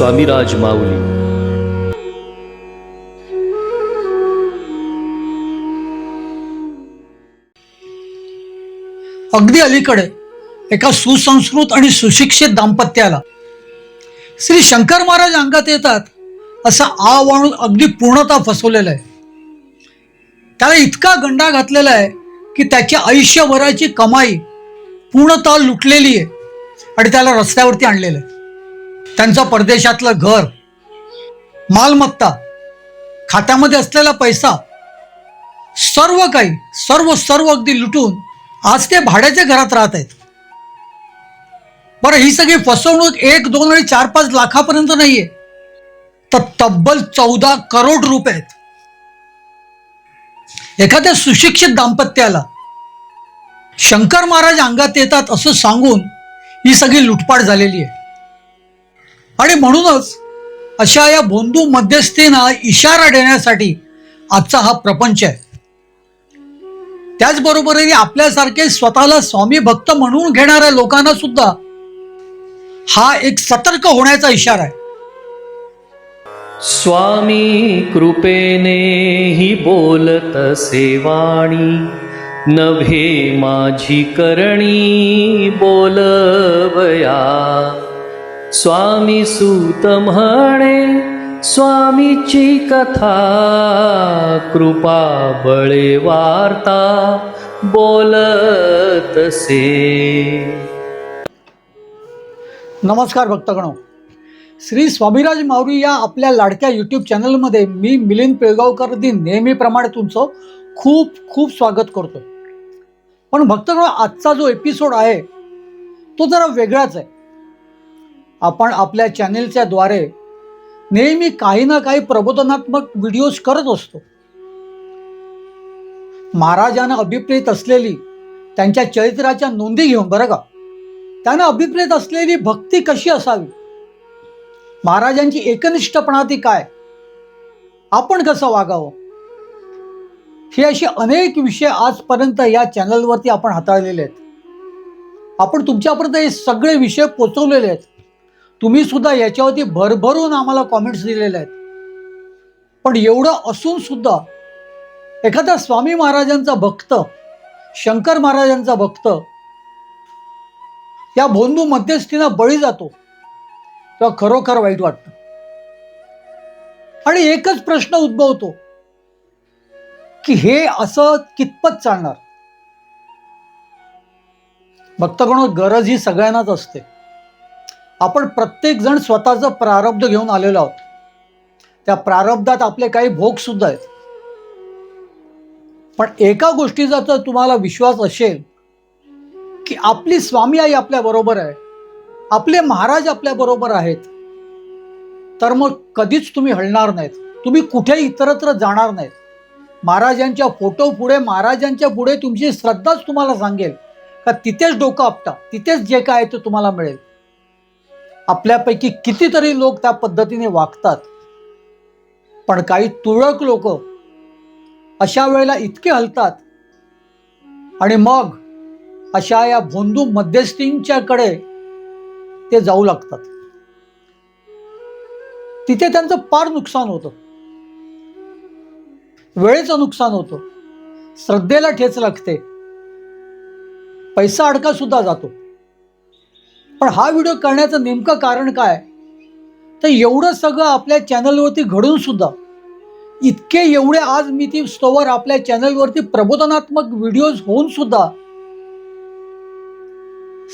स्वामीराज माऊली अगदी अलीकडे एका सुसंस्कृत आणि सुशिक्षित दाम्पत्याला श्री शंकर महाराज अंगात येतात असा आव अगदी पूर्णता फसवलेला आहे. त्याला इतका गंडा घातलेला आहे की त्याच्या आयुष्यभराची कमाई पूर्णतः लुटलेली आहे आणि त्याला रस्त्यावरती आणलेलं आहे. त्यांचं परदेशातलं घर मालमत्ता खात्यामध्ये असलेला पैसा सर्व काही सर्व सर्व अगदी लुटून आज ते भाड्याच्या घरात राहत आहेत. बरं ही सगळी फसवणूक एक दोन आणि चार पाच लाखापर्यंत नाहीये. तर तब्बल चौदा करोड रुपये आहेत. एखाद्या सुशिक्षित दाम्पत्याला शंकर महाराज अंगात येतात असं सांगून ही सगळी लुटपाट झालेली आहे. आणि म्हणूनच अशा या बोंदू मध्यस्थींना इशारा देण्यासाठी आजचा हा प्रपंच आहे. त्याचबरोबरही आपल्यासारखे स्वतःला स्वामी भक्त म्हणून घेणाऱ्या लोकांना सुद्धा हा एक सतर्क होण्याचा इशारा आहे. स्वामी कृपेने ही बोलत सेवाणी नभे माझी करणी बोलवया. स्वामी सूत म्हणे स्वामीची कथा कृपा बळे वार्ता बोलत से नमस्कार भक्तगणो. श्री स्वामीराज माऊरी या आपल्या लाडक्या यूट्यूब चॅनलमध्ये मी मिलिंद पिळगावकर दिन नेहमीप्रमाणे तुमचं खूप खूप स्वागत करतो पण भक्तगणो आजचा जो एपिसोड आहे तो जरा वेगळाच आहे. आपण आपल्या चॅनेलच्या द्वारे नेहमी काही ना काही प्रबोधनात्मक व्हिडिओज करत असतो. महाराजांना अभिप्रेत असलेली त्यांच्या चरित्राच्या नोंदी घेऊन बरं का? त्यांना अभिप्रेत असलेली भक्ती कशी असावी? महाराजांची एकनिष्ठपणा ती काय? आपण कसं वागावं? हे असे अनेक विषय आजपर्यंत या चॅनलवरती आपण हाताळलेले आहेत. आपण तुमच्यापर्यंत हे सगळे विषय पोचवलेले आहेत. तुम्ही सुद्धा याच्यावरती भरभरून आम्हाला कॉमेंट्स दिलेले आहेत. पण एवढं असून सुद्धा एखादा स्वामी महाराजांचा भक्त शंकर महाराजांचा भक्त या भोंदू मध्यस्थीना बळी जातो तेव्हा खरोखर वाईट वाटतं. आणि एकच प्रश्न उद्भवतो की हे असं कितपत चालणार? भक्तगण गरज ही सगळ्यांनाच असते. आपण प्रत्येक जण स्वतःचं प्रारब्ध घेऊन आलेलो आहोत. त्या प्रारब्धात आपले काही भोग सुद्धा आहेत. पण एका गोष्टीचा जर तुम्हाला विश्वास असेल की आपली स्वामी आई आपल्या बरोबर आहे. आपले महाराज आपल्या बरोबर आहेत. तर मग कधीच तुम्ही हलणार नाहीत. तुम्ही कुठेही इतरत्र जाणार नाहीत. महाराजांच्या फोटो पुढे महाराजांच्या पुढे तुमची श्रद्धाच तुम्हाला सांगेल. का तिथेच डोकं आपटा तिथेच जे काय आहे ते तुम्हाला मिळेल. आपल्यापैकी कितीतरी लोक त्या पद्धतीने वागतात. पण काही तुरळक लोक अशा वेळेला इतके हलतात. आणि मग अशा या भोंदू मध्यस्थींच्याकडे ते जाऊ लागतात. तिथे त्यांचं फार नुकसान होतं. वेळेचं नुकसान होतं. श्रद्धेला ठेच लागते. पैसा अडका सुद्धा जातो. पण हा व्हिडिओ करण्याचं नेमकं कारण काय? तर एवढं सगळं आपल्या चॅनलवरती घडून सुद्धा इतके एवढे आज मी ती स्तोवर आपल्या चॅनलवरती प्रबोधनात्मक व्हिडिओज होऊन सुद्धा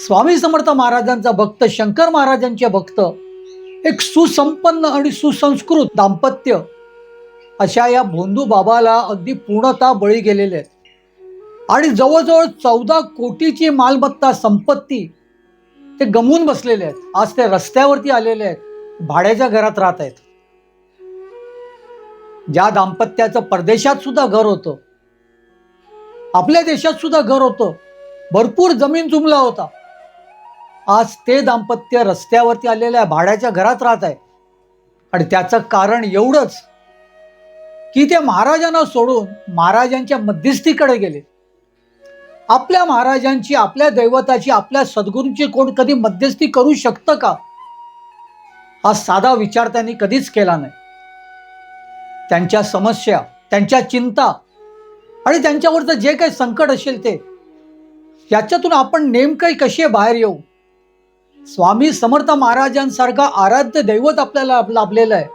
स्वामी समर्थ महाराजांचा भक्त शंकर महाराजांचे भक्त एक सुसंपन्न आणि सुसंस्कृत दाम्पत्य अशा या भोंदू बाबाला अगदी पूर्णतः बळी गेलेले आहेत. आणि जवळजवळ चौदा कोटीची मालमत्ता संपत्ती ते गमवून बसलेले आहेत. आज ते रस्त्यावरती आलेले आहेत. भाड्याच्या घरात राहत आहेत. ज्या दाम्पत्याचं परदेशात सुद्धा घर होतं आपल्या देशात सुद्धा घर होतं भरपूर जमीन जुमला होता. आज ते दाम्पत्य रस्त्यावरती आलेल्या भाड्याच्या घरात राहत आहे आणि त्याचं कारण एवढंच की ते महाराजांना सोडून महाराजांच्या मध्यस्थीकडे गेले. आपल्या महाराजांची आपल्या दैवताची आपल्या सद्गुरूंची कोण कधी मध्यस्थी करू शकतं का? हा साधा विचार त्यांनी कधीच केला नाही. त्यांच्या समस्या त्यांच्या चिंता आणि त्यांच्यावरचं जे काही संकट असेल ते याच्यातून आपण नेमकं कसे बाहेर येऊ? स्वामी समर्थ महाराजांसारखा आराध्य दैवत आपल्याला लाभलेलं आहे.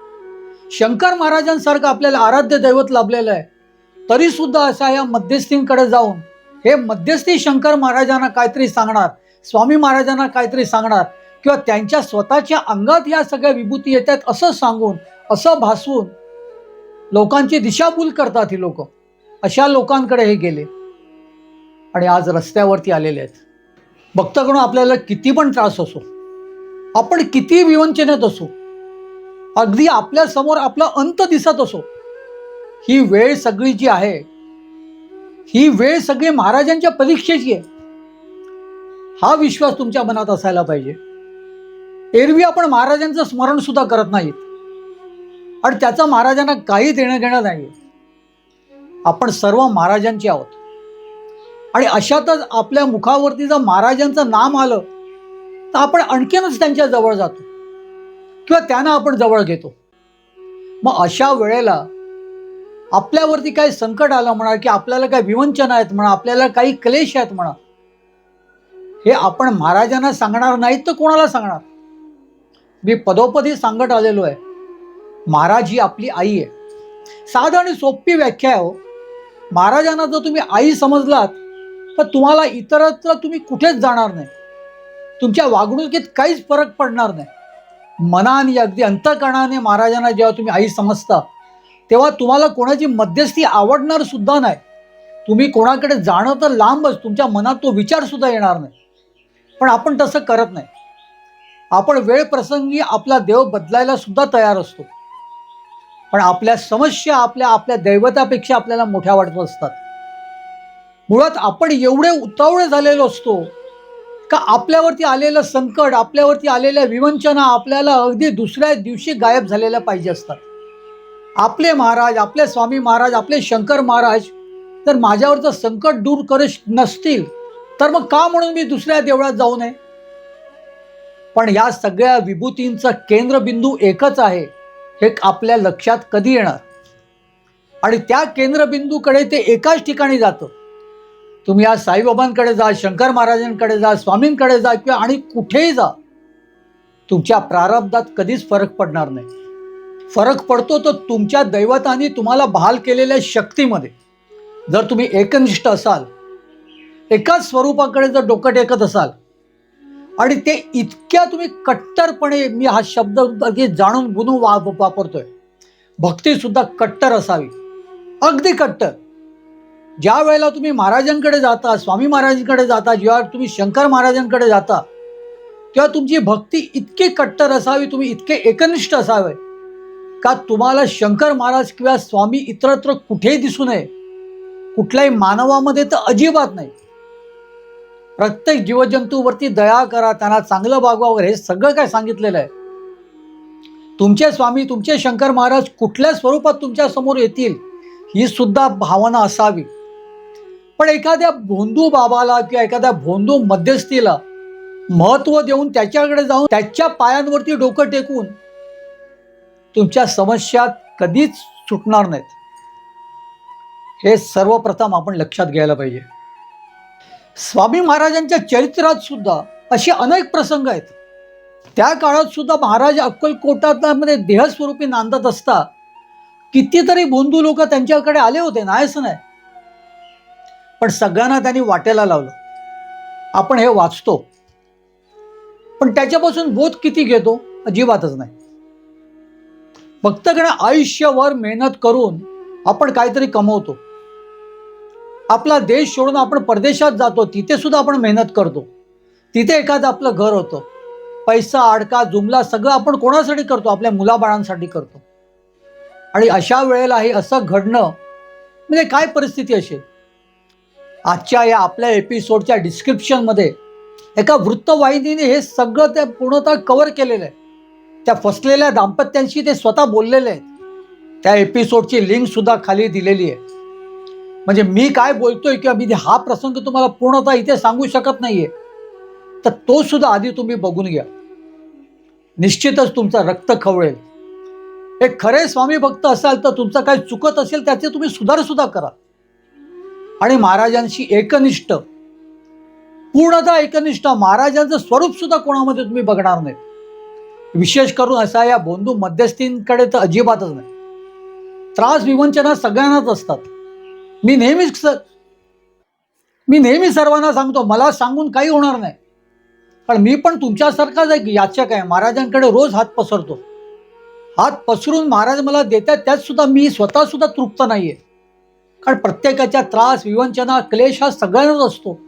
शंकर महाराजांसारखं आपल्याला आराध्य दैवत लाभलेलं आहे. तरी सुद्धा अशा या मध्यस्थींकडे जाऊन हे मध्यस्थी शंकर महाराजांना काहीतरी सांगणार स्वामी महाराजांना काहीतरी सांगणार किंवा त्यांच्या स्वतःच्या अंगात या सगळ्या विभूती येतात असं सांगून असं भासवून लोकांची दिशाभूल करतात ही लोक. अशा लोकांकडे हे गेले. आणि आज रस्त्यावरती आलेले आहेत. भक्तगण आपल्याला किती पण त्रास असो आपण किती विवंचनेत असो अगदी आपल्यासमोर आपला अंत दिसत असो ही वेळ सगळी जी आहे ही वेळ सगळी महाराजांच्या परीक्षेची आहे. हा विश्वास तुमच्या मनात असायला पाहिजे. एरवी आपण महाराजांचं स्मरण सुद्धा करत नाहीत. आणि त्याचं महाराजांना काही देणं घेणं नाही आपण सर्व महाराजांचे आहोत. आणि अशातच आपल्या मुखावरती जर महाराजांचं नाम आलं तर आपण आणखीनच त्यांच्या जवळ जातो. किंवा त्यांना आपण जवळ घेतो. मग अशा वेळेला आपल्यावरती काही संकट आलं म्हणा की आपल्याला काही विवंचन आहेत म्हणा आपल्याला काही क्लेश आहेत म्हणा हे आपण महाराजांना सांगणार नाहीत तर कोणाला सांगणार? मी पदोपदी सांगत आलेलो आहे. महाराज ही आपली आई आहे. साध आणि सोपी व्याख्या आहे हो. महाराजांना जर तुम्ही आई समजलात तर तुम्हाला इतरत्र तुम्ही कुठेच जाणार नाही. तुमच्या वागणुकीत काहीच फरक पडणार नाही. मनाने अगदी अंतकरणाने महाराजांना जेव्हा तुम्ही आई समजता तेव्हा तुम्हाला कोणाची मध्यस्थी आवडणार सुद्धा नाही. तुम्ही कोणाकडे जाणं तर लांबच तुमच्या मनात तो विचार सुद्धा येणार नाही. पण आपण तसं करत नाही. आपण वेळ प्रसंगी आपला देव बदलायला सुद्धा तयार असतो. पण आपल्या समस्या आपल्या आपल्या दैवतापेक्षा आपल्याला मोठ्या वाटत असतात. मुळात आपण एवढे उतावळे झालेलो असतो का आपल्यावरती आलेलं संकट आपल्यावरती आलेल्या विवंचना आपल्याला अगदी दुसऱ्या दिवशी गायब झालेल्या पाहिजे असतात. आपले महाराज आपले स्वामी महाराज आपले शंकर महाराज जर माझ्यावरचं संकट दूर करत नसतील तर मग का म्हणून मी दुसऱ्या देवळात जाऊ नये? पण या सगळ्या विभूतींचं केंद्रबिंदू एकच आहे. हे आपल्या लक्षात कधी येणार? आणि त्या केंद्रबिंदूकडे ते एकाच ठिकाणी जातं. तुम्ही आज साईबाबांकडे जा शंकर महाराजांकडे जा स्वामींकडे जा किंवा आणि कुठेही जा तुमच्या प्रारब्धात कधीच फरक पडणार नाही. फरक पडतो तो तुमच्या दैवताने तुम्हाला बहाल केलेल्या शक्तीमध्ये. जर तुम्ही एकनिष्ठ असाल एकाच स्वरूपाकडे जर डोकं टेकत असाल आणि ते इतक्या तुम्ही कट्टरपणे मी हा शब्द अगदी जाणून बुनून वा वापरतोय. भक्तीसुद्धा कट्टर असावी. अगदी कट्टर. ज्या वेळेला तुम्ही महाराजांकडे जाता स्वामी महाराजांकडे जाता जेव्हा तुम्ही शंकर महाराजांकडे जाता तेव्हा तुमची भक्ती इतकी कट्टर असावी तुम्ही इतके एकनिष्ठ असावे का तुम्हाला शंकर महाराज किंवा स्वामी इतरत्र कुठेही दिसू नये? कुठल्याही मानवामध्ये तर अजिबात नाही. प्रत्येक जीवजंतूवरती दया करा त्यांना चांगलं वागवा वगैरे हे सगळं काय सांगितलेलं आहे. तुमचे स्वामी तुमचे शंकर महाराज कुठल्या स्वरूपात तुमच्यासमोर येतील ही सुद्धा भावना असावी. पण एखाद्या भोंदू बाबाला किंवा एखाद्या भोंदू मध्यस्थीला महत्त्व देऊन त्याच्याकडे जाऊन त्याच्या पायांवरती डोकं टेकून तुमच्या समस्या कधीच सुटणार नाहीत. हे सर्वप्रथम आपण लक्षात घ्यायला पाहिजे. स्वामी महाराजांच्या चरित्रात सुद्धा असे अनेक प्रसंग आहेत. त्या काळात सुद्धा महाराज अक्कलकोटामध्ये देहस्वरूपी नांदत असता कितीतरी बोंधू लोक त्यांच्याकडे आले होते नाही असं नाही. पण सगळ्यांना त्यांनी वाटेला लावलं. आपण हे वाचतो. पण त्याच्यापासून बोध किती घेतो? अजिबातच नाही. भक्तगण आयुष्यभर मेहनत करून आपण काहीतरी कमवतो. आपला देश सोडून आपण परदेशात जातो तिथे सुद्धा आपण मेहनत करतो. तिथे एखादं आपलं घर होतं. पैसा अडका जुमला सगळं आपण कोणासाठी करतो? आपल्या मुलाबाळांसाठी करतो. आणि अशा वेळेला हे असं घडणं म्हणजे काय परिस्थिती असेल? आजच्या या आपल्या एपिसोडच्या डिस्क्रिप्शनमध्ये एका वृत्तवाहिनीने हे सगळं ते पूर्णतः कव्हर केलेलं आहे. त्या फसलेल्या दाम्पत्यांशी ते स्वतः बोललेले आहेत. त्या एपिसोडची लिंकसुद्धा खाली दिलेली आहे. म्हणजे मी काय बोलतोय किंवा मी हा प्रसंग तुम्हाला पूर्णतः इथे सांगू शकत नाही आहे तर तो सुद्धा आधी तुम्ही बघून घ्या. निश्चितच तुमचं रक्त खवळेल. हे खरे स्वामी भक्त असाल तर तुमचं काही चुकत असेल त्याचे तुम्ही सुधार सुद्धा करा. आणि महाराजांशी एकनिष्ठ पूर्णतः एकनिष्ठ महाराजांचं स्वरूप सुद्धा कोणामध्ये तुम्ही बघणार नाही विशेष करून असा या बोंधू मध्यस्थींकडे तर अजिबातच नाही. त्रास विवंचना सगळ्यांनाच असतात. मी नेहमीच स- मी नेहमी सर्वांना सांगतो मला सांगून काही होणार नाही. कारण मी पण तुमच्यासारखाच एक याचक आहे. महाराजांकडे रोज हात पसरतो. हात पसरून महाराज मला देतात त्यात सुद्धा मी स्वतः सुद्धा तृप्त आहे कारण प्रत्येकाच्या त्रास विवंचना क्लेश हा सगळ्यांनाच असतो.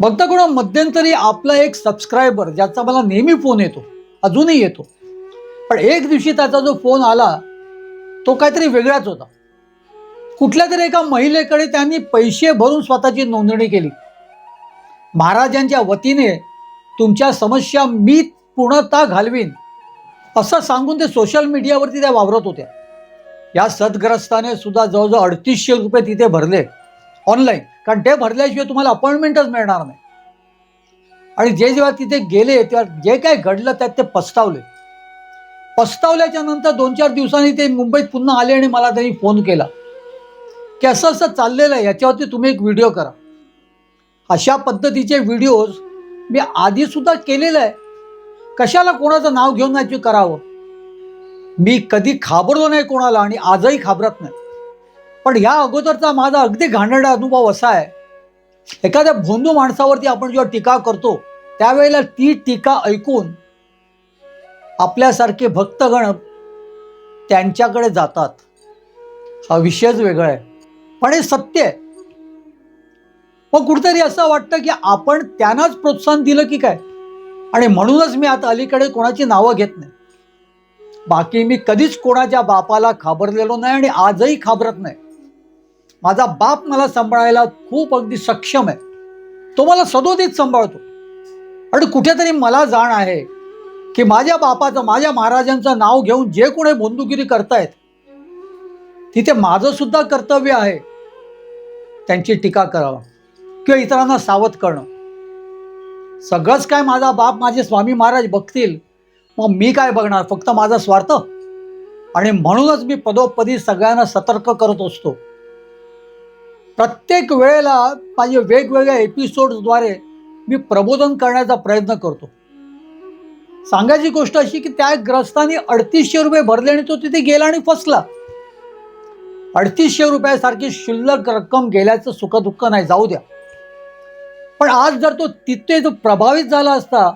बघता कोणा मध्यंतरी आपला एक सबस्क्रायबर ज्याचा मला नेहमी फोन येतो अजूनही येतो. पण एक दिवशी त्याचा जो फोन आला तो काहीतरी वेगळाच होता. कुठल्या तरी एका महिलेकडे त्यांनी पैसे भरून स्वतःची नोंदणी केली. महाराजांच्या वतीने तुमच्या समस्या मी पूर्णतः घालवीन असं सांगून ते सोशल मीडियावरती त्या वावरत होत्या. या सदग्रस्ताने सुद्धा जवळजवळ अडतीसशे रुपये तिथे भरले. ऑनलाईन कारण ते भरल्याशिवाय तुम्हाला अपॉइंटमेंटच मिळणार नाही. आणि जे जेव्हा तिथे गेले तेव्हा जे काय घडलं त्यात ते पस्तावले. पस्तावल्याच्या नंतर दोन चार दिवसांनी ते मुंबईत पुन्हा आले आणि मला त्यांनी फोन केला. की असं असं चाललेलं आहे याच्यावरती तुम्ही एक व्हिडिओ करा. अशा पद्धतीचे व्हिडिओज मी आधीसुद्धा केलेलं आहे. कशाला कोणाचं नाव घेऊन नाही करावं? मी कधी घाबरलो नाही कोणाला आणि आजही घाबरत नाही. पण या अगोदरचा माझा अगदी घाणेरडा अनुभव असा आहे. एखाद्या भोंदू माणसावरती आपण जेव्हा टीका करतो त्यावेळेला ती टीका ऐकून आपल्यासारखे भक्तगण त्यांच्याकडे जातात. हा विषयच वेगळा आहे. पण हे सत्य आहे. मग कुठेतरी असं वाटतं की आपण त्यांनाच प्रोत्साहन दिलं की काय? आणि म्हणूनच मी आता अलीकडे कोणाची नावं घेत नाही. बाकी मी कधीच कोणाच्या बापाला खाबरलेलो नाही आणि आजही खाबरत नाही. माझा बाप मला सांभाळायला खूप अगदी सक्षम आहे. तो मला सदोदित सांभाळतो. आणि कुठेतरी मला जाण आहे की माझ्या बापाचं माझ्या महाराजांचं नाव घेऊन जे कोणी बंदुगिरी करतायत तिथे माझं सुद्धा कर्तव्य आहे त्यांची टीका करावं किंवा इतरांना सावध करणं. सगळंच काय माझा बाप माझे स्वामी महाराज बघतील मग मी काय बघणार? फक्त माझा स्वार्थ? आणि म्हणूनच मी पदोपदी सगळ्यांना सतर्क करत असतो. प्रत्येक वेळेला माझे वेगवेगळ्या एपिसोडद्वारे मी प्रबोधन करण्याचा प्रयत्न करतो. सांगायची गोष्ट अशी की त्या ग्रस्तानी अडतीसशे रुपये भरले आणि तो तिथे गेला आणि फसला. अडतीसशे रुपयासारखी शिल्लक रक्कम गेल्याचं सुखदुःख नाही जाऊ द्या. पण आज जर तो तिथे जो प्रभावित झाला असता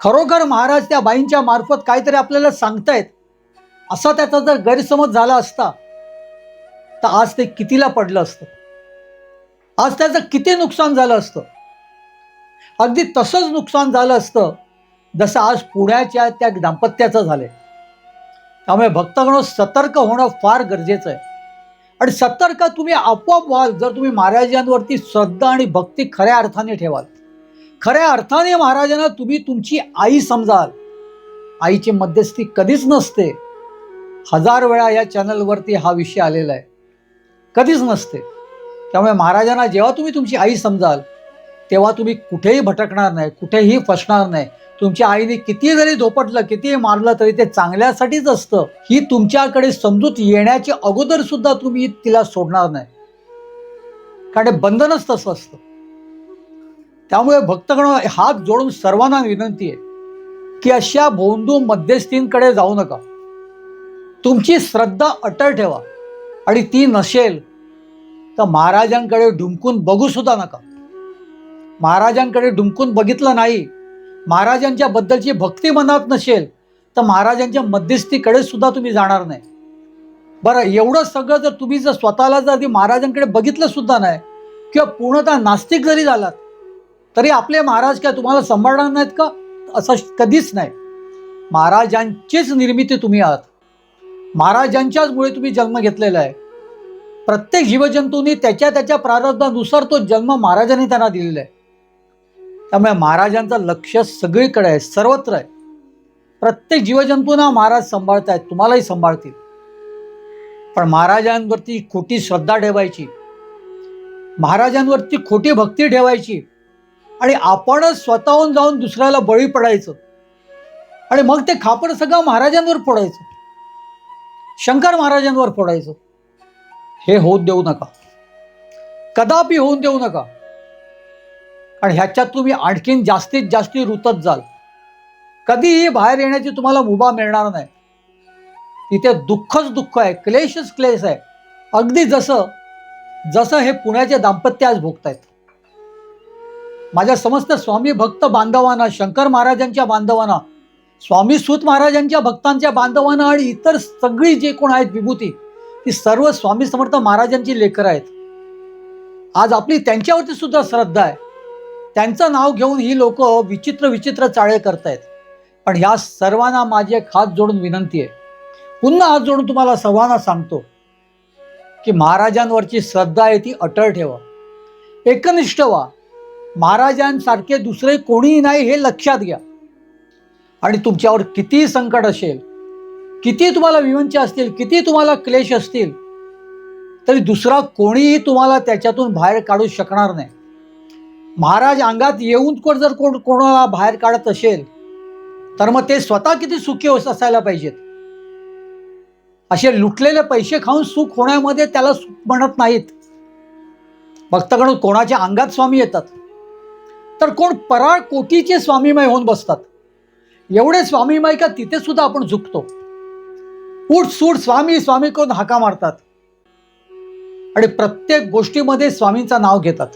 खरोखर महाराज त्या बाईंच्या मार्फत काहीतरी आपल्याला सांगतायत. असा त्याचा जर गैरसमज झाला असता तर आज ते कितीला पडलं असतं? आज त्याचं किती नुकसान झालं असतं? अगदी तसंच नुकसान झालं असतं जसं आज पुण्याच्या त्या दाम्पत्याचं झालंय. त्यामुळे भक्तगण सतर्क होणं फार गरजेचं आहे. आणि सतर्क तुम्ही आपोआप व्हाल जर तुम्ही महाराजांवरती श्रद्धा आणि भक्ती खऱ्या अर्थाने ठेवाल. खऱ्या अर्थाने महाराजांना तुम्ही तुमची आई समजाल. आईची मध्यस्थी कधीच नसते. हजार वेळा या चॅनलवरती हा विषय आलेला आहे. कधीच नसते. त्यामुळे महाराजांना जेव्हा तुम्ही तुमची आई समजाल तेव्हा तुम्ही कुठेही भटकणार नाही कुठेही फसणार नाही. तुमच्या आईने किती जरी धोपटलं कितीही मारलं तरी ते चांगल्यासाठीच असतं. ही तुमच्याकडे समजूत येण्याच्या अगोदर सुद्धा तुम्ही तिला सोडणार नाही. कारण बंधनच तसं असतं. त्यामुळे भक्तगण हात जोडून सर्वांना विनंती आहे की अशा भोंदू मध्यस्थींकडे जाऊ नका. तुमची श्रद्धा अटळ ठेवा. आणि ती नसेल तर महाराजांकडे डुमकून बघूसुद्धा नका. महाराजांकडे डुमकून बघितलं नाही महाराजांच्या बद्दलची भक्ती मनात नसेल तर महाराजांच्या मध्यस्थीकडे सुद्धा तुम्ही जाणार नाही. बरं एवढं सगळं जर तुम्ही जर स्वतःला जर ती महाराजांकडे बघितलं सुद्धा नाही किंवा पूर्णतः नास्तिक जरी झालात तरी आपले महाराज काय तुम्हाला सांभाळणार नाहीत का? असं कधीच नाही. महाराजांचीच निर्मिती तुम्ही आहात. महाराजांच्याच मुळे तुम्ही जन्म घेतलेला आहे. प्रत्येक जीवजंतूंनी त्याच्या त्याच्या प्रारब्धानुसार तो जन्म महाराजांनी त्यांना दिलेला आहे. त्यामुळे महाराजांचं लक्ष सगळीकडे आहे सर्वत्र आहे. प्रत्येक जीवजंतूंना महाराज सांभाळत आहेत तुम्हालाही सांभाळतील. पण महाराजांवरती खोटी श्रद्धा ठेवायची. महाराजांवरती खोटी भक्ती ठेवायची. आणि आपणच स्वतःहून जाऊन दुसऱ्याला बळी पडायचं. आणि मग ते खापड सगळं महाराजांवर फोडायचं. शंकर महाराजांवर फोडायचं. हे होऊन देऊ नका. कदापि होऊन देऊ नका. आणि ह्याच्यात तुम्ही आणखीन जास्तीत जास्ती रुतत जाल. कधीही बाहेर येण्याची तुम्हाला मुभा मिळणार नाही. तिथे दुःखच दुःख आहे क्लेशच क्लेश आहे. अगदी जसं जसं हे पुण्याचे दाम्पत्य आज भोगतायत. माझ्या समस्त स्वामी भक्त बांधवांना शंकर महाराजांच्या बांधवांना स्वामी सूत महाराजांच्या भक्तांच्या बांधवांना आणि इतर सगळी जे कोण आहेत विभूती ती सर्व स्वामी समर्थ महाराजांची लेकरं आहेत. आज आपली त्यांच्यावरती सुद्धा श्रद्धा आहे. त्यांचं नाव घेऊन ही लोक विचित्र विचित्र चाळे करतायत. पण ह्या सर्वांना माझी एक हात जोडून विनंती आहे. पुन्हा हात जोडून तुम्हाला सर्वांना सांगतो की महाराजांवरची श्रद्धा आहे ती अटळ ठेवा. एकनिष्ठ व्हा. महाराजांसारखे दुसरे कोणीही नाही हे लक्षात घ्या. आणि तुमच्यावर कितीही संकट असेल किती तुम्हाला विवंच असतील किती तुम्हाला क्लेश असतील तरी दुसरा कोणीही तुम्हाला त्याच्यातून बाहेर काढू शकणार नाही. महाराज अंगात येऊन कोण जर कोण कोणाला बाहेर काढत असेल तर मग ते स्वतः किती सुखी असायला पाहिजेत. असे लुटलेले पैसे खाऊन सुख होण्यामध्ये त्याला सुख म्हणत नाहीत. भक्तगण कोणाच्या अंगात स्वामी येतात तर कोण पराळ कोटीचे स्वामीमय होऊन बसतात. एवढे स्वामीमय का तिथे सुद्धा आपण झुकतो? उठ सूट स्वामी स्वामी करून हाका मारतात? आणि प्रत्येक गोष्टीमध्ये स्वामींचा नाव घेतात.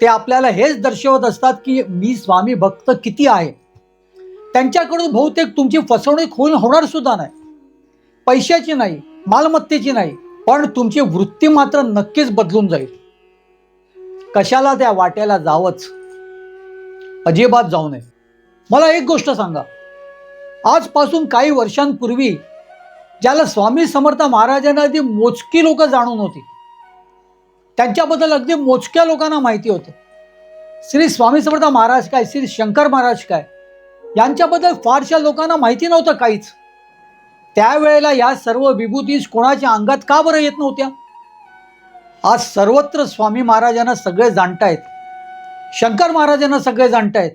ते आपल्याला हेच दर्शवत असतात की मी स्वामी भक्त किती आहे? त्यांच्याकडून बहुतेक तुमची फसवणूक होऊन होणार सुद्धा नाही. पैशाची नाही मालमत्तेची नाही पण तुमची वृत्ती मात्र नक्कीच बदलून जाईल. कशाला त्या वाट्याला जावंच? अजिबात जाऊ नये. मला एक गोष्ट सांगा. आजपासून काही वर्षांपूर्वी ज्याला स्वामी समर्थ महाराजांना अगदी मोजकी लोक जाणून होती. त्यांच्याबद्दल अगदी मोजक्या लोकांना माहिती होतं. श्री स्वामी समर्थ महाराज काय श्री शंकर महाराज काय यांच्याबद्दल फारशा लोकांना माहिती नव्हतं काहीच. त्यावेळेला या सर्व विभूतीज कोणाच्या अंगात का बरं येत नव्हत्या? आज सर्वत्र स्वामी महाराजांना सगळे जाणतायत. शंकर महाराजांना सगळे जाणतायत.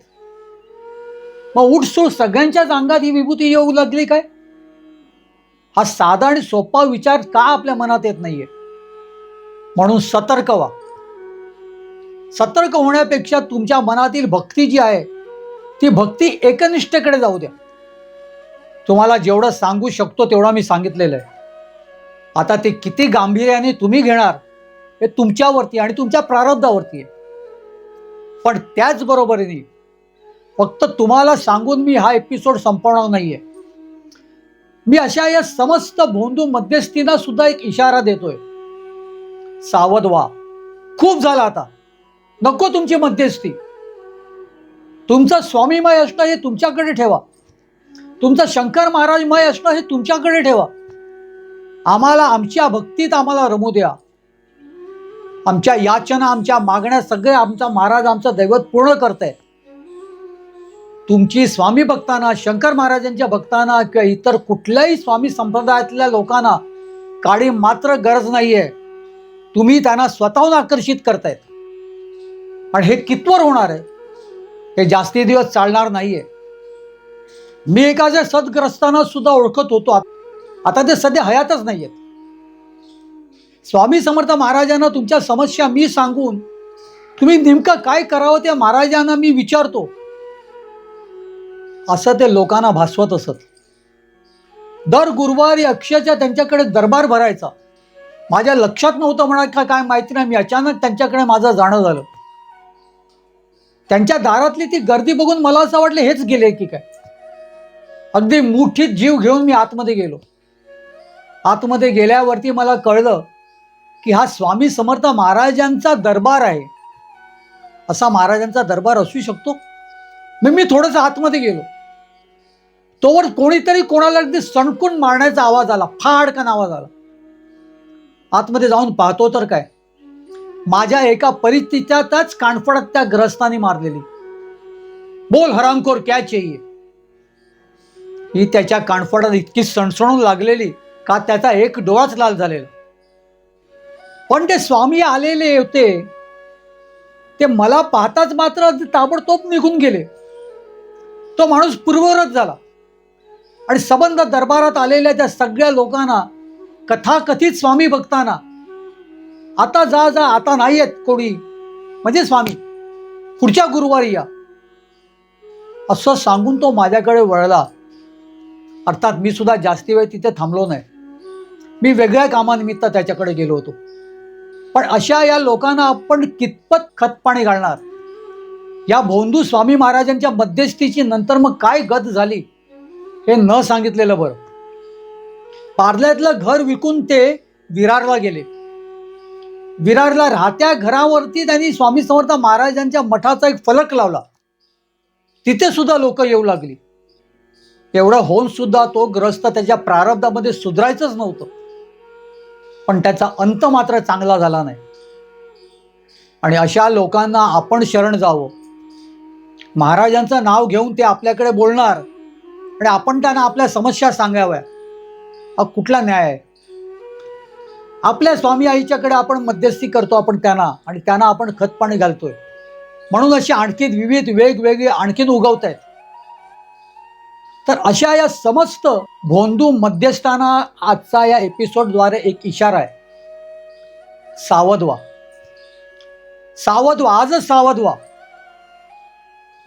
मग उठसूट सगळ्यांच्याच अंगात ही विभूती येऊ लागली काय? हा साधा आणि सोपा विचार का आपल्या मनात येत नाहीये? म्हणून सतर्क व्हा. सतर्क होण्यापेक्षा तुमच्या मनातील भक्ती जी आहे ती भक्ती एकनिष्ठेकडे जाऊ द्या. तुम्हाला जेवढं सांगू शकतो तेवढं मी सांगितलेलं आहे. आता ते किती गांभीर्याने तुम्ही घेणार हे तुमच्यावरती आणि तुमच्या प्रारब्धावरती आहे. पण त्याचबरोबरीने फक्त तुम्हाला सांगून मी हा एपिसोड संपवणार नाहीये. मी अशा या समस्त भोंदू मध्यस्थींना सुद्धा एक इशारा देतोय. सावध व्हा. खूप झाला आता. नको तुमची मध्यस्थी. तुमचं स्वामीमय असणं हे तुमच्याकडे ठेवा. तुमचं शंकर महाराजमय असणं हे तुमच्याकडे ठेवा. आम्हाला आमच्या भक्तीत आम्हाला रमू द्या. आमच्या याचना आमच्या मागण्या सगळे आमचा महाराज आमचं दैवत पूर्ण करताय तुमची स्वामी भक्तांना शंकर महाराजांच्या भक्तांना किंवा इतर कुठल्याही स्वामी संप्रदायातल्या लोकांना काळी मात्र गरज नाही आहे तुम्ही त्यांना स्वतःहून आकर्षित करतायत. पण हे कितवर होणार आहे? हे जास्ती दिवस चालणार नाही आहे मी एखाद्या सदग्रस्तांना सुद्धा ओळखत होतो. आता ते सध्या हयातच नाही आहेत स्वामी समर्थ महाराजांना तुमच्या समस्या मी सांगून तुम्ही नेमकं काय करावं त्या महाराजांना मी विचारतो. असं ते लोकांना भासवत असत. दर गुरुवारी अक्षयच्या त्यांच्याकडे दरबार भरायचा. माझ्या लक्षात नव्हतं म्हणा का काय माहिती नाही. मी अचानक त्यांच्याकडे माझं जाणं झालं. त्यांच्या दारातली ती गर्दी बघून मला असं वाटलं हेच गेले की काय? अगदी मुठीत जीव घेऊन मी आतमध्ये गेलो. आतमध्ये गेल्यावरती मला कळलं की हा स्वामी समर्थ महाराजांचा दरबार आहे. असा महाराजांचा दरबार असू शकतो? मग मी थोडंसं आतमध्ये गेलो. तोवर कोणीतरी कोणाला अगदी सणकून मारण्याचा आवाज आला फाडकन आवाज आला. आतमध्ये जाऊन पाहतो तर काय? माझ्या एका परिस्थितीतच कानफडत त्या ग्रस्तानी मारलेली. बोल हरामखोर क्या चाहिए? ही त्याच्या कानफडात इतकी सणसणून लागलेली का त्याचा एक डोळाच लाल झालेला. पण ते स्वामी आलेले होते. ते मला पाहताच मात्र ताबडतोब निघून गेले. तो माणूस पूर्ववत झाला. आणि सबंध दरबारात आलेल्या त्या सगळ्या लोकांना कथाकथित स्वामी बघताना आता जा जा आता नाही आहेत कोणी. म्हणजे स्वामी पुढच्या गुरुवारी या. असं सांगून तो माझ्याकडे वळला. अर्थात मी सुद्धा जास्ती वेळ तिथे थांबलो नाही. मी वेगळ्या कामानिमित्त त्याच्याकडे गेलो होतो. पण अशा या लोकांना आपण कितपत खतपाणी घालणार? या भोंदू स्वामी महाराजांच्या मध्यस्थीची नंतर मग काय गत झाली? हे न सांगितलेलं बरं. पार्ल्यातलं घर विकून ते विरारला गेले. विरारला राहत्या घरावरती त्यांनी स्वामी समर्थ महाराजांच्या मठाचा एक फलक लावला. तिथे सुद्धा लोक येऊ लागली. एवढं होऊन सुद्धा तो ग्रस्त त्याच्या प्रारब्धामध्ये सुधारायचंच नव्हतं. पण त्याचा अंत मात्र चांगला झाला नाही. आणि अशा लोकांना आपण शरण जावं. महाराजांचं नाव घेऊन ते आपल्याकडे बोलणार. आणि आपण त्यांना आपल्या समस्या सांगाव्या. हा कुठला न्याय आहे? आपल्या स्वामी आईच्याकडे आपण मध्यस्थी करतो आपण त्यांना आणि त्यांना आपण खतपाणी घालतोय. म्हणून अशी आणखी विविध वेगवेगळी आणखीन उगवत आहेत तर अशा या समस्त भोंदू मध्यस्थांना आजचा या एपिसोडद्वारे एक इशारा आहे. सावध व्हा सावध व्हा आजच सावध व्हा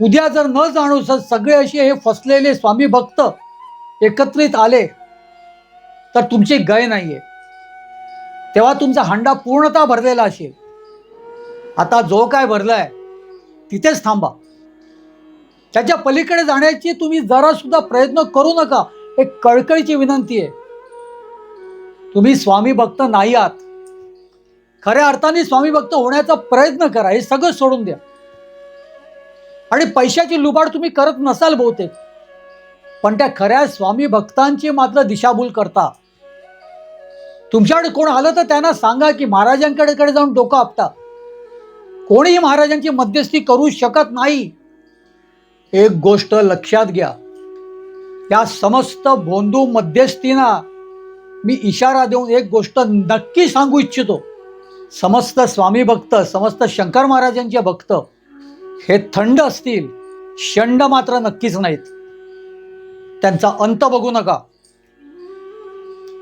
उद्या जर न जाणू सगळे असे हे फसलेले स्वामी भक्त एकत्रित आले तर तुमची गय नाहीये. तेव्हा तुमचा हंडा पूर्णतः भरलेला असेल. आता जो काय भरलाय तिथेच थांबा. त्याच्या पलीकडे जाण्याची तुम्ही जरा सुद्धा प्रयत्न करू नका. एक कळकळीची विनंती आहे. तुम्ही स्वामी भक्त नाही आहात. खऱ्या अर्थाने स्वामी भक्त होण्याचा प्रयत्न करा. हे सगळं सोडून द्या. आणि पैशाची लुबाड तुम्ही करत नसाल बहुतेक. पण त्या खऱ्या स्वामी भक्तांची मात्र दिशाभूल करता. तुमच्याकडे कोण आलं तर त्यांना सांगा की महाराजांकडे कडे जाऊन डोकं आपटा. कोणीही महाराजांची मध्यस्थी करू शकत नाही. एक गोष्ट लक्षात घ्या. या समस्त भोंदू मध्यस्थींना मी इशारा देऊन एक गोष्ट नक्की सांगू इच्छितो. समस्त स्वामी भक्त समस्त शंकर महाराजांचे भक्त हे थंड असतील शंड मात्र नक्कीच नाहीत. त्यांचा अंत बघू नका.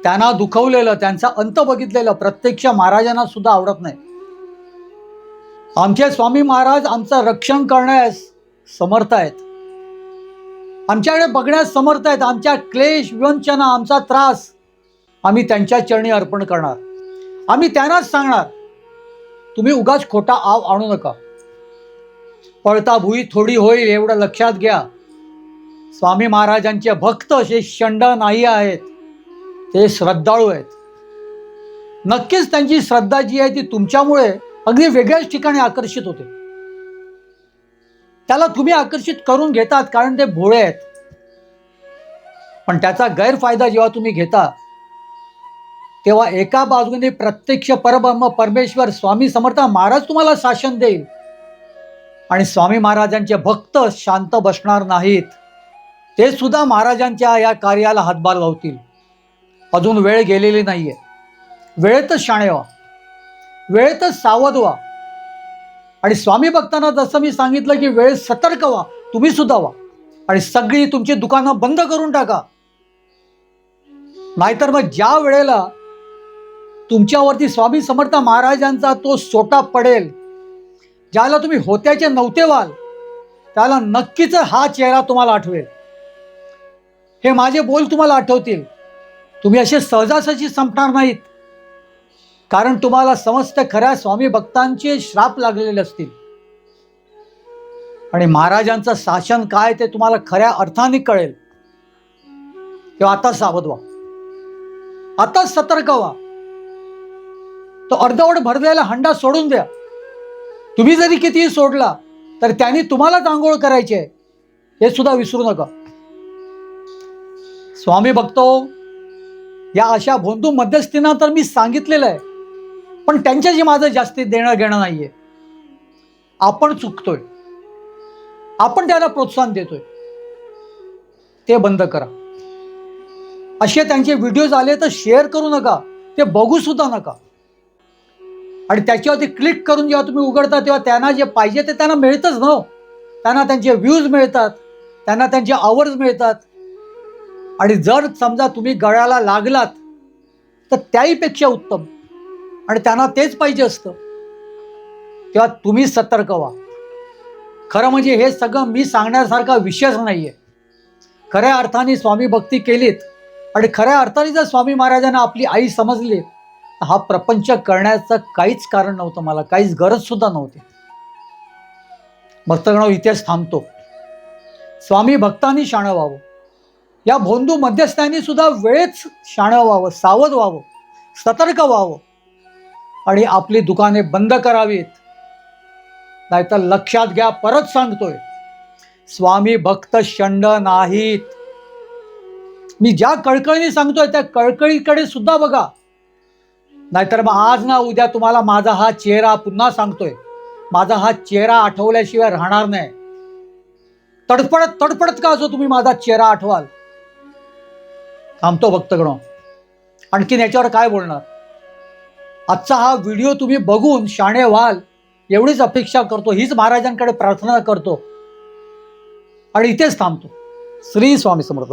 त्यांना दुखवलेलं त्यांचा अंत बघितलेलं प्रत्यक्ष महाराजांना सुद्धा आवडत नाही. आमचे स्वामी महाराज आमचं रक्षण करण्यास समर्थ आहेत. आमच्याकडे बघण्यास समर्थ आहेत. आमच्या क्लेश विवंचना आमचा त्रास आम्ही त्यांच्या चरणी अर्पण करणार. आम्ही त्यांनाच सांगणार तुम्ही उगाच खोटा आव आणू नका. पळता भुई थोडी होईल एवढं लक्षात घ्या. स्वामी महाराजांचे भक्त असे शंड नाही आहेत. ते श्रद्धाळू आहेत. नक्कीच त्यांची श्रद्धा जी आहे ती तुमच्यामुळे अगदी वेगळ्याच ठिकाणी आकर्षित होते. त्याला तुम्ही आकर्षित करून घेतात कारण ते भोळे आहेत. पण त्याचा गैरफायदा जेव्हा तुम्ही घेता तेव्हा एका बाजूने प्रत्यक्ष परब्रह्म परमेश्वर स्वामी समर्थ महाराज तुम्हाला शासन देईल. आणि स्वामी महाराजांचे भक्त शांत बसणार नाहीत ते सुद्धा महाराजांच्या या कार्याला हातभार लावतील. अजून वेळ गेलेली नाहीये. वेळेतच शाणे व्हा वेळेतच सावध व्हा आणि स्वामी भक्तांना जसं मी सांगितलं की वेळ सतर्क व्हा तुम्ही सुद्धा व्हा. आणि सगळी तुमची दुकानं बंद करून टाका. नाहीतर मग ज्या वेळेला तुमच्यावरती स्वामी समर्थ महाराजांचा तो सोटा पडेल ज्याला तुम्ही होत्याचे नव्हते व्हाल त्याला नक्कीच हा चेहरा तुम्हाला आठवेल. हे माझे बोल तुम्हाला आठवतील. तुम्ही असे सहजासहजी संपणार नाहीत. कारण तुम्हाला समस्त खऱ्या स्वामी भक्तांचे श्राप लागलेले असतील. आणि महाराजांचं शासन काय ते तुम्हाला खऱ्या अर्थाने कळेल. तेव्हा आता सावध व्हा. आता सतर्क व्हा. तो अर्धवट भरलेला हंडा सोडून द्या. तुम्ही जरी कितीही सोडला तर त्यांनी तुम्हालाच आंघोळ करायची आहे. हे सुद्धा विसरू नका. स्वामी भक्तो या अशा भोंदू मध्यस्थींना तर मी सांगितलेलं आहे पण त्यांच्याशी माझं जास्ती देणं घेणं नाहीये. आपण चुकतोय. आपण त्याला प्रोत्साहन देतोय. ते बंद करा. असे त्यांचे व्हिडिओज आले तर शेअर करू नका ते बघू सुद्धा नका. आणि त्याच्यावरती क्लिक करून जेव्हा तुम्ही उघडता तेव्हा त्यांना जे पाहिजे ते त्यांना मिळतंच ना हो. त्यांना त्यांचे व्ह्यूज मिळतात त्यांना त्यांचे आवर्स मिळतात. आणि जर समजा तुम्ही गळ्याला लागलात तर त्याहीपेक्षा उत्तम. आणि त्यांना तेच पाहिजे असतं. तेव्हा तुम्ही सतर्क व्हा. खरं म्हणजे हे सगळं मी सांगण्यासारखा विषयच नाही आहे खऱ्या अर्थाने स्वामी भक्ती केलीत. आणि खऱ्या अर्थाने जर स्वामी महाराजांना आपली आई समजली हा प्रपंच करण्याचं काहीच कारण नव्हतं मला काहीच गरज सुद्धा नव्हती. भक्तगण इतिहास थांबतो. स्वामी भक्तांनी शाणं व्हावं. या भोंदू मध्यस्थांनी सुद्धा वेळेच शाणं व्हावं सावध व्हावं सतर्क व्हावं आणि आपली दुकाने बंद करावीत. नाहीतर लक्षात घ्या परत सांगतोय स्वामी भक्त शंड नाहीत. मी ज्या कळकळीने सांगतोय त्या कळकळीकडे सुद्धा बघा. नाहीतर मग आज ना उद्या तुम्हाला माझा हा चेहरा पुन्हा सांगतोय. माझा हा चेहरा आठवल्याशिवाय राहणार नाही. तडफडत तडफडत का असो तुम्ही माझा चेहरा आठवाल? थांबतो भक्तगण आणखीन याच्यावर काय बोलणार? आजचा हा व्हिडिओ तुम्ही बघून शाणे व्हाल. एवढीच अपेक्षा करतो हीच महाराजांकडे प्रार्थना करतो. आणि इथेच थांबतो. श्री स्वामी समर्थ.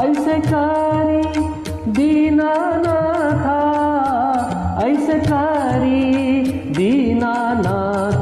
ऐसे कारी दीनानाथा ऐसे कारी दीनानाथा।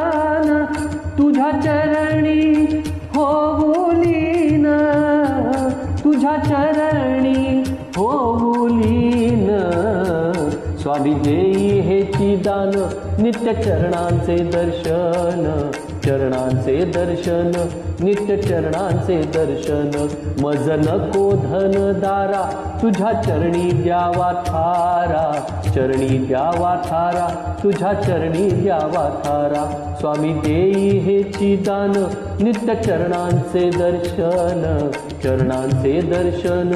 निदान नित्य चरणांचे दर्शन चरणांचे दर्शन नित्य चरणांचे दर्शन. मज नको धन दारा तुझ्या चरणी द्यावा थारा. चरणी द्यावा थारा तुझ्या चरणी द्यावा थारा. स्वामी देई हे चिदान नित्य चरणांचे दर्शन. चरणांचे दर्शन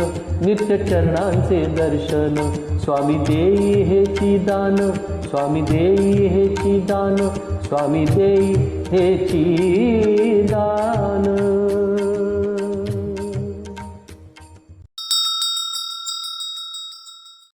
नित्य चरणांचे दर्शन. स्वामी देई हे चिदान स्वामी देई हेची दान स्वामी देई हेची दान